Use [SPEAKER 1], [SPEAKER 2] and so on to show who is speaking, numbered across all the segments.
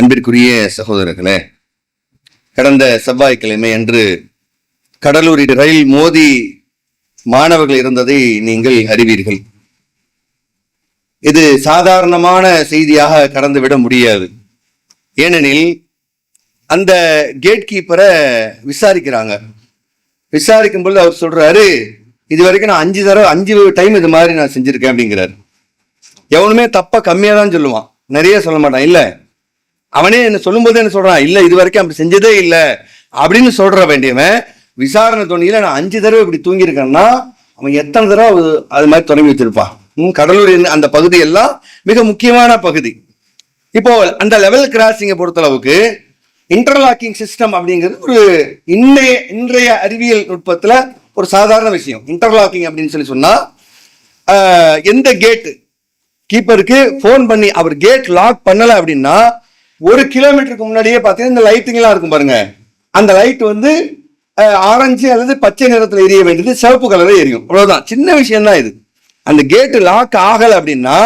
[SPEAKER 1] அன்பிற்குரிய சகோதரர்களே கடந்த செவ்வாய்க்கிழமை அன்று கடலூரில் ரயில் மோதி மாணவர்கள் இருந்ததை நீங்கள் அறிவீர்கள். இது சாதாரணமான செய்தியாக கடந்துவிட முடியாது. ஏனெனில் அந்த கேட் கீப்பரை விசாரிக்கிறாங்க. விசாரிக்கும் பொழுது அவர் சொல்றாரு இது வரைக்கும் நான் அஞ்சு தடவை அஞ்சு டைம் இது மாதிரி நான் செஞ்சிருக்கேன் அப்படிங்கிறாரு. எவனுமே தப்பா கம்மியாக தான் சொல்லுவான். நிறைய சொல்ல மாட்டான். இல்லை அவனே என்ன சொல்லும்போது என்ன சொல்றான்? இல்லை இது வரைக்கும் அப்படி செஞ்சதே இல்லை. அப்படின்னு சொல்ற வேண்டியவன் விசாரணை துணியில நான் அஞ்சு தடவை இப்படி தூங்கியிருக்கேன்னா அவன் எத்தனை தடவை அது- அது மாதிரி தொடங்கி வச்சிருப்பான் கடலூர் அந்த பகுதி எல்லாம் மிக முக்கியமான பகுதி. இப்போ அந்த லெவல் கிராசிங்கை பொறுத்தளவுக்கு இன்டர்லாக்கிங் சிஸ்டம் அப்படிங்கிறது ஒரு இன்றைய இன்றைய அறிவியல் நுட்பத்தில் ஒரு சாதாரண விஷயம். இன்டர்லாக்கிங் அப்படின்னு சொல்லி சொன்னால் எந்த கேட்டு கீப்பருக்கு ஃபோன் பண்ணி அவர் கேட் லாக் பண்ணலை அப்படின்னா ஒரு கிலோமீட்டருக்கு முன்னாடியே பார்த்தீங்கன்னா இந்த லைட்டிங்கெல்லாம் இருக்கும் பாருங்க. அந்த லைட் வந்து ஆரஞ்சு அல்லது பச்சை நிறத்தில் எரிய வேண்டியது சிவப்பு கலரே எரியும். அவ்வளவுதான். சின்ன விஷயம் தான் இது. அந்த கேட்டு லாக் ஆகலை அப்படின்னா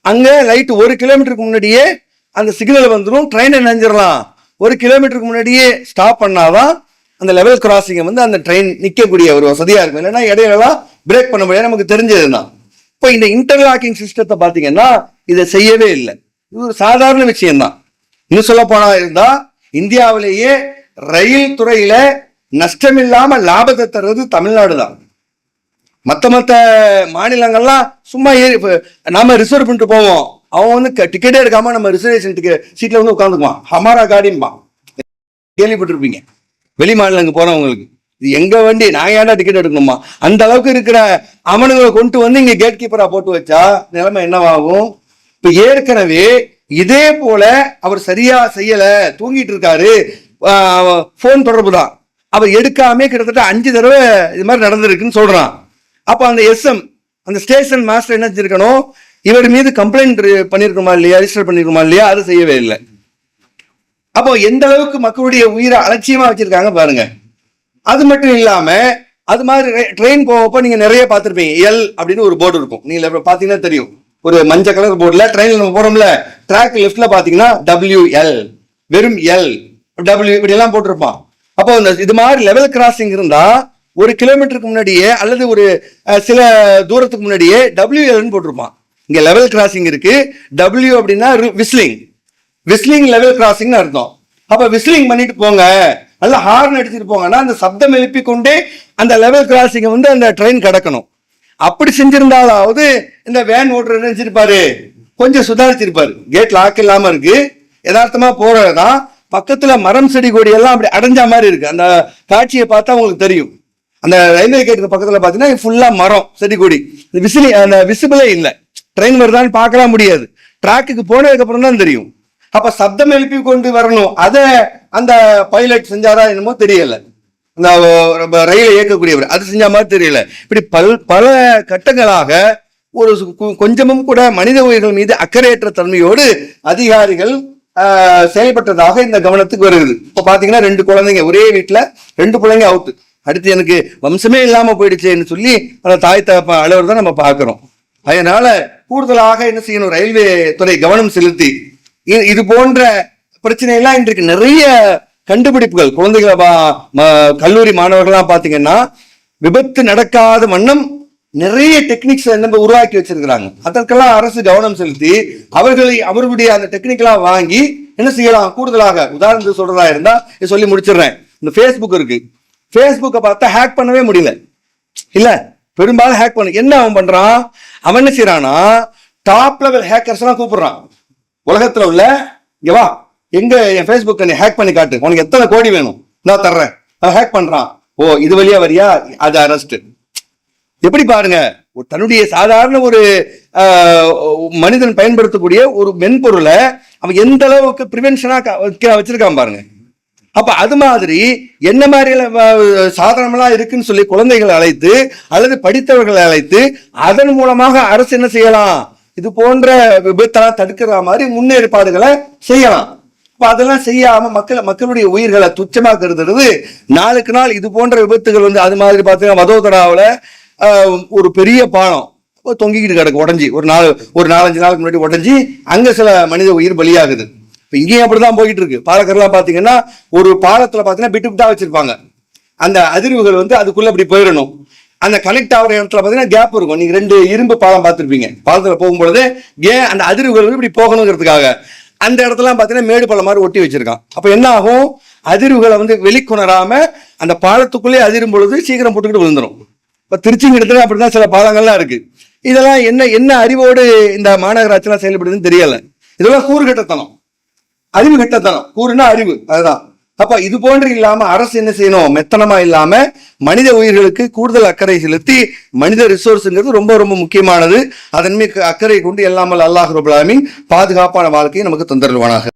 [SPEAKER 1] அங்க லைட் ஒரு கிலோமீட்டருக்கு முன்னாடியே அந்த சிக்னல் வந்துடும் ட்ரெயினை நினைஞ்சிடலாம் ஒரு கிலோமீட்டருக்கு முன்னாடியே ஸ்டாப் பண்ணாதான் அந்த லெவல் கிராசிங்கை வந்து அந்த ட்ரெயின் நிற்கக்கூடிய ஒரு வசதியா இருக்கும். இல்லைன்னா இடையிலலாம் பிரேக் பண்ண முடியாது. நமக்கு தெரிஞ்சதுதான். இப்போ இந்த இன்டர்லாக்கிங் சிஸ்டத்தை பார்த்தீங்கன்னா இதை செய்யவே இல்லை. இது ஒரு சாதாரண விஷயம்தான். இன்னும் சொல்ல போனா இருந்தா இந்தியாவிலேயே ரயில் துறையில நஷ்டமில்லாம லாபத்தை தர்றது தமிழ்நாடு தான் மத்த மத்த மாநிலங்கள்லாம் சும்மா ஏறி நாம ரிசர்வ் பண்ணிட்டு போவோம். அவன் வந்து டிக்கெட்டே எடுக்காம நம்ம ரிசர்வேஷன் சீட்ல வந்து உட்காந்துக்குவான் ஹமாரா காடின்பான் கேள்விப்பட்டிருப்பீங்க. வெளி மாநிலங்க போறவங்களுக்கு. இது எங்க வண்டி நான் ஏன்டா டிக்கெட் எடுக்கணுமா? அந்த அளவுக்கு இருக்கிற அவனுங்களை கொண்டு வந்து இங்க கேட் கீப்பரா போட்டு வச்சா நிலைமை என்னவாகும்? இப்ப ஏற்கனவே இதே போல அவர் சரியா செய்யல தூங்கிட்டு இருக்காரு போன் தொடர்பு தான் அவர் எடுக்காமே கிட்டத்தட்ட அஞ்சு தடவை இது மாதிரி நடந்திருக்குன்னு சொல்றான். அப்போ அந்த எஸ்எம் அந்த ஸ்டேஷன் மாஸ்டர் என்ன செஞ்சிருக்கணும்? இவர் மீது கம்ப்ளைண்ட் பண்ணிருக்கோமா இல்லையா? ரிஜிஸ்டர் பண்ணிருக்கோமா இல்லையா? அது செய்யவே இல்லை. அப்போ எந்த அளவுக்கு மக்களுடைய உயிரை அலட்சியமா வச்சிருக்காங்க பாருங்க. அது மட்டும் இல்லாம அது மாதிரி ட்ரெயின் போகப்போ நீங்க நிறைய பார்த்துருப்பீங்க. எல் அப்படின்னு ஒரு போர்டு இருக்கும். நீங்க பாத்தீங்கன்னா தெரியும். ஒரு மஞ்சள் கலர் போர்டில் ட்ரெயினில் நம்ம போகிறோம்ல ட்ராக் லெஃப்டில் பார்த்தீங்கன்னா டபிள்யூ எல் வெறும் எல் டபிள்யூ இப்படிலாம் போட்டிருப்பான். அப்போ இந்த இது மாதிரி லெவல் கிராசிங் இருந்தால் ஒரு கிலோமீட்டருக்கு முன்னாடியே அல்லது ஒரு சில தூரத்துக்கு முன்னாடியே டபிள்யூ எல்னு போட்டிருப்பான். இங்கே லெவல் கிராசிங் இருக்குது டபிள்யூ அப்படின்னா விஸ்லிங் விஸ்லிங் லெவல் கிராசிங்னு அர்த்தம். அப்போ விஸ்லிங் பண்ணிட்டு போங்க. நல்லா ஹார்ன் எடுத்துகிட்டு போங்கன்னா அந்த சப்தம் எழுப்பி கொண்டே அந்த லெவல் கிராசிங்கை வந்து அந்த ட்ரெயின் கிடக்கணும். அப்படி செஞ்சிருந்தாலாவது இந்த வேன் ஓட்டுற நினைச்சிருப்பாரு கொஞ்சம் சுதாரிச்சிருப்பாரு. கேட் லாக் இல்லாம இருக்கு. யதார்த்தமா போறதுதான். பக்கத்துல மரம் செடி கொடி எல்லாம் அப்படி அடைஞ்ச மாதிரி இருக்கு. அந்த காட்சியை பார்த்தா உங்களுக்கு தெரியும். அந்த ரயில்வே கேட்டுக்கு பக்கத்துல பாத்தீங்கன்னா ஃபுல்லா மரம் செடி கொடி. விசிலி அந்த விசிபிளே இல்லை. ட்ரெயின் வருதான்னு பார்க்கலாம் முடியாது. டிராக்குக்கு போனதுக்கு அப்புறம் தான் தெரியும். அப்ப சப்தம் எழுப்பி கொண்டு வரணும். அதை அந்த பைலட் செஞ்சாரா என்னமோ தெரியலை. அந்த ரயிலை இயக்கக்கூடியவர். அது செஞ்ச மாதிரி தெரியல. இப்படி பல் பல கட்டங்களாக ஒரு கொஞ்சமும் கூட மனித உயிர்கள் மீது அக்கறையற்ற தன்மையோடு அதிகாரிகள் செயல்பட்டதாக இந்த கவனத்துக்கு வருது இப்போ பார்த்தீங்கன்னா ரெண்டு குழந்தைங்க ஒரே வீட்டில் ரெண்டு பிள்ளைங்க அவுத்து அடுத்து எனக்கு வம்சமே இல்லாமல் போயிடுச்சேன்னு சொல்லி பல தாய் தகப்ப அளவர் தான் நம்ம பார்க்குறோம். அதனால கூடுதலாக என்ன செய்யணும்? ரயில்வே துறை கவனம் செலுத்தி இது போன்ற பிரச்சனையெல்லாம் இன்றைக்கு நிறைய கண்டுபிடிப்புகள். குழந்தைகளை ம- கல்லூரி மாணவர்கள்லாம் பார்த்தீங்கன்னா விபத்து நடக்காத வண்ணம் நிறைய டெக்னிக்ஸ் நம்ம உருவாக்கி வச்சிருக்கிறாங்க. அதற்கெல்லாம் அரசு கவனம் செலுத்தி அவர்களை அவர்களுடைய அந்த டெக்னிக்கெல்லாம் வாங்கி என்ன செய்யலாம்? கூடுதலாக உதாரணத்துக்கு சொல்றதா இருந்தா சொல்லி முடிச்சிடுறேன். இந்த ஃபேஸ்புக் இருக்கு. ஃபேஸ்புக்கை பார்த்தா ஹேக் பண்ணவே முடியல. இல்ல பெரும்பாலும் ஹேக் பண்ண. என்ன அவன் பண்றான்? அவன் என்ன செய்யறான்னா டாப் லெவல் ஹேக்கர்ஸ் எல்லாம் கூப்பிடுறான். உலகத்துல உள்ள இங்க வா. எங்க என் ஃபேஸ்புக்கை நீ ஹேக் பண்ணி காட்டு. உனக்கு எத்தனை கோடி வேணும்? நான் தர்றேன். அவன் ஹேக் பண்றான். ஓ இது வழியா வரியா? அது அரெஸ்ட் எப்படி பாருங்க? தன்னுடைய சாதாரண ஒரு மனிதன் பயன்படுத்தக்கூடிய ஒரு மென்பொருளை அவன் எந்த அளவுக்கு ப்ரிவென்ஷனா வச்சிருக்கான் பாருங்க. அப்ப அது மாதிரி என்ன மாதிரி சாதனமெல்லாம் இருக்குன்னு சொல்லி குழந்தைகளை அழைத்து அல்லது படித்தவர்களை அழைத்து அதன் மூலமாக அரசு என்ன செய்யலாம்? இது போன்ற விபத்தெல்லாம் தடுக்கிற மாதிரி முன்னேற்பாடுகளை செய்யலாம். அப்ப அதெல்லாம் செய்யாம மக்கள் மக்களுடைய உயிர்களை துச்சமா கருதுறது நாளுக்கு நாள் இது போன்ற விபத்துகள் வந்து அது மாதிரி பார்த்தீங்கன்னா வதோதராவில் ஒரு பெரிய பாலம் தொங்கிக்கிட்டு கிடக்கு உடஞ்சி. ஒரு நாலு ஒரு நாலஞ்சு நாளுக்கு முன்னாடி உடஞ்சி அங்க சில மனித உயிர் பலியாகுது. இப்போ இங்கேயும் அப்படிதான் போயிட்டு இருக்கு பாலக்கரெல்லாம் பாத்தீங்கன்னா ஒரு பாலத்துல பாத்தீங்கன்னா பிட்டு பிட்டா வச்சிருப்பாங்க. அந்த அதிர்வுகள் வந்து அதுக்குள்ள அப்படி போயிடணும். அந்த கனெக்ட் ஆகிற இடத்துல பாத்தீங்கன்னா கேப் இருக்கும். நீங்க ரெண்டு இரும்பு பாலம் பார்த்திருப்பீங்க. பாலத்துல போகும்பொழுது ஏன் அந்த அதிர்வுகள் வந்து இப்படி போகணுங்கிறதுக்காக. அந்த இடத்துல பார்த்தீங்கன்னா மேடு பள்ளம் மாதிரி ஒட்டி வச்சிருக்கான். அப்ப என்ன ஆகும் அதிர்வுகளை வந்து வெளிக்கொணராம அந்த பாலத்துக்குள்ளே அதிரும் பொழுது சீக்கிரம் போட்டுக்கிட்டு விழுந்துடும் இப்ப திருச்சிங்கிடத்துல அப்படிதான் சில பாலங்கள்லாம் இருக்கு. இதெல்லாம் என்ன என்ன அறிவோடு இந்த மாநகராட்சிலாம் செயல்படுதுன்னு தெரியல. இதெல்லாம் கூறுகட்டத்தனம் அறிவு கட்டத்தனம். கூறுனா அறிவு. அதுதான். அப்ப இது போன்று இல்லாம அரசு என்ன செய்யணும்? மெத்தனமா இல்லாம மனித உயிர்களுக்கு கூடுதல் அக்கறை செலுத்தி மனித ரிசோர்ஸ்ங்கிறது ரொம்ப ரொம்ப முக்கியமானது. அதன் மீது அக்கறை கொண்டு எல்லாமல் அல்லாஹ் ரபுல்லாமின் பாதுகாப்பான வாழ்க்கையை நமக்கு தந்தருவானாக